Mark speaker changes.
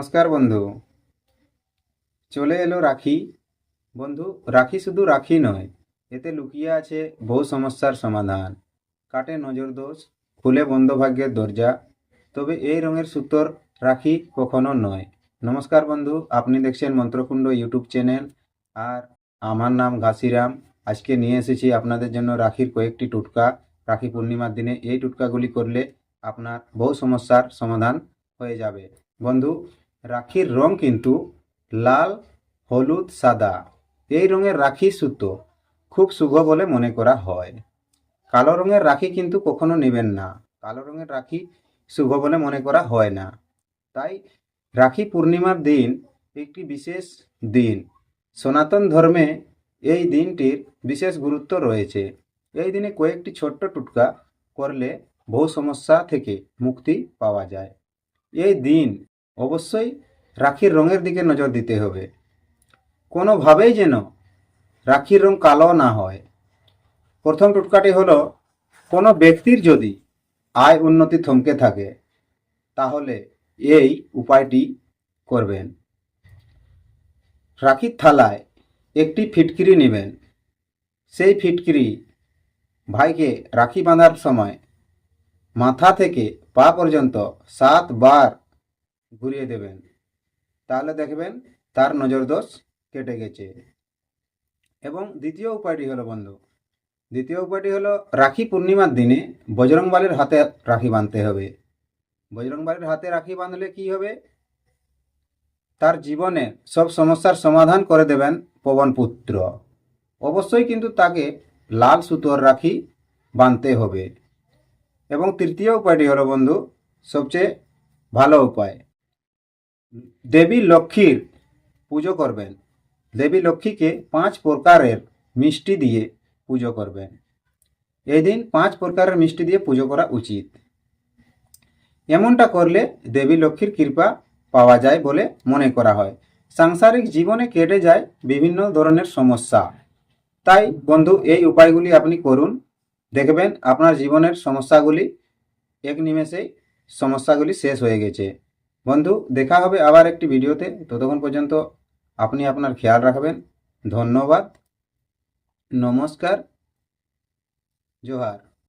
Speaker 1: নমস্কার বন্ধু। চলে এলো রাখি। বন্ধু, রাখি শুধু রাখি নয়, এতে লুকিয়ে আছে বহু সমস্যার সমাধান। কাটে নজর দোষ খুলে বন্ধ ভাগ্যের দরজা, তবে এই রঙের সুতোর রাখি কখনো নয়। নমস্কার বন্ধু, আপনি দেখছেন মন্ত্রকুণ্ড ইউটিউব চ্যানেল, আর আমার নাম ঘাসিরাম। আজকে নিয়ে এসেছি আপনাদের জন্য রাখির কয়েকটি টুটকা। রাখি পূর্ণিমার দিনে এই টুটকাগুলি করলে আপনার বহু সমস্যার সমাধান হয়ে যাবে। বন্ধু রাখির রং কিন্তু লাল, হলুদ, সাদা। এই রঙের রাখি সুতো খুব শুভ বলে মনে করা হয়। কালো রঙের রাখি কিন্তু কখনো নেবেন না। কালো রঙের রাখি শুভ বলে মনে করা হয় না। তাই রাখি পূর্ণিমার দিন একটি বিশেষ দিন। সনাতন ধর্মে এই দিনটির বিশেষ গুরুত্ব রয়েছে। এই দিনে কয়েকটি ছোট্ট টুটকা করলে বহু সমস্যা থেকে মুক্তি পাওয়া যায়। এই দিন অবশ্যই রাখির রঙের দিকে নজর দিতে হবে। কোনোভাবেই যেন রাখির রং কালো না হয়। প্রথম টুটকাটি হলো, কোনো ব্যক্তির যদি আয় উন্নতি থমকে থাকে, তাহলে এই উপায়টি করবেন। রাখির থালায় একটি ফিটকিরি নেবেন। সেই ফিটকিরি ভাইকে রাখি বাঁধার সময় মাথা থেকে পা পর্যন্ত সাতবার ঘুরিয়ে দেবেন। তাহলে দেখবেন তার নজর দোষ কেটে গেছে। এবং দ্বিতীয় উপায়টি হলো, বন্ধু, দ্বিতীয় উপায়টি হলো, রাখি পূর্ণিমার দিনে বজরংবালির হাতে রাখি বাঁধতে হবে। বজরংবালির হাতে রাখি বাঁধলে কি হবে? তার জীবনে সব সমস্যার সমাধান করে দেবেন পবনপুত্র অবশ্যই কিন্তু তাকে লাল সুতোর রাখি বাঁধতে হবে। এবং তৃতীয় উপায়টি হলো, বন্ধু, সবচেয়ে ভালো উপায় দেবী লক্ষ্মীর পুজো করবেন। দেবী লক্ষ্মীকে পাঁচ প্রকারের মিষ্টি দিয়ে পুজো করবেন। এই দিন পাঁচ প্রকারের মিষ্টি দিয়ে পুজো করা উচিত। এমনটা করলে দেবী লক্ষ্মীর কৃপা পাওয়া যায় বলে মনে করা হয়। সাংসারিক জীবনে কেটে যায় বিভিন্ন ধরনের সমস্যা। তাই বন্ধু, এই উপায়গুলি আপনি করুন। দেখবেন আপনার জীবনের সমস্যাগুলি এক নিমেষেই সমস্যাগুলি শেষ হয়ে গেছে। বন্ধু, দেখা হবে আবার একটি ভিডিওতে। ততক্ষণ পর্যন্ত আপনি আপনার খেয়াল রাখবেন। ধন্যবাদ। নমস্কার। জোহার।